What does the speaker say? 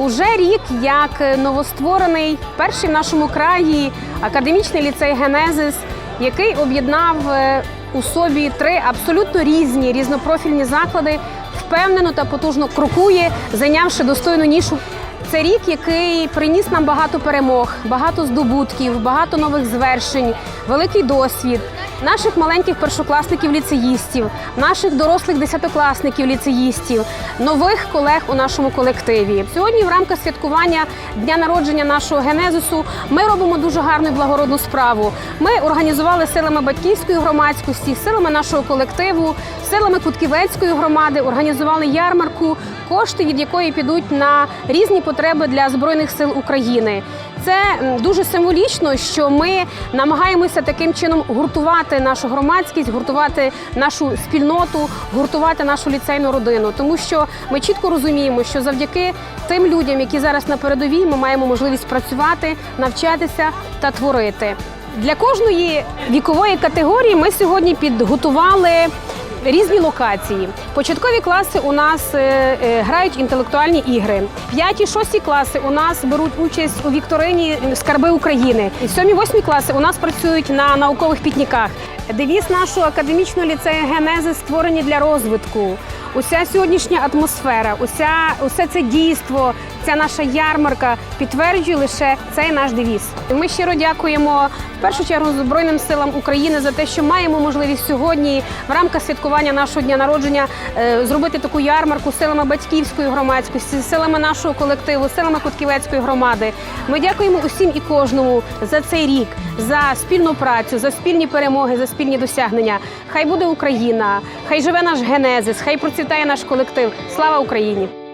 Уже рік як новостворений перший в нашому краї академічний ліцей Генезис, який об'єднав е, у собі три абсолютно різні різнопрофільні заклади, впевнено та потужно крокує, зайнявши достойну нішу. Це рік, який приніс нам багато перемог, багато здобутків, багато нових звершень, великий досвід наших маленьких першокласників ліцеїстів, наших дорослих десятикласників ліцеїстів, нових колег у нашому колективі. Сьогодні, в рамках святкування дня народження нашого генезису, ми робимо дуже гарну і благородну справу. Ми організували силами батьківської громадськості, силами нашого колективу, силами Кутківецької громади, організували ярмарку, кошти від якої підуть на різні потреби для збройних сил України. Це дуже символічно, що ми намагаємося таким чином гуртувати нашу громадськість, гуртувати нашу спільноту, гуртувати нашу ліцейну родину, тому що ми чітко розуміємо, що завдяки тим людям, які зараз на передовій, ми маємо можливість працювати, навчатися та творити. Для кожної вікової категорії ми сьогодні підготували різні локації. Початкові класи у нас е, е, грають інтелектуальні ігри. П'яті, шості класи у нас беруть участь у вікторині Скарби України. І Сьомі, восьмі класи у нас працюють на наукових пікніках. Девіз нашого академічного ліцею Генези створені для розвитку. Уся сьогоднішня атмосфера, уся, усе це дійство, ця наша ярмарка підтверджує лише цей наш девіз. Ми щиро дякуємо в першу чергу Збройним силам України за те, що маємо можливість сьогодні в рамках святкування нашого дня народження е, зробити таку ярмарку силами батьківської громадськості, силами нашого колективу, силами Котківецької громади. Ми дякуємо усім і кожному за цей рік, за спільну працю, за спільні перемоги, за спільні досягнення. Хай буде Україна, хай живе наш генезис, хай процвітає наш колектив. Слава Україні!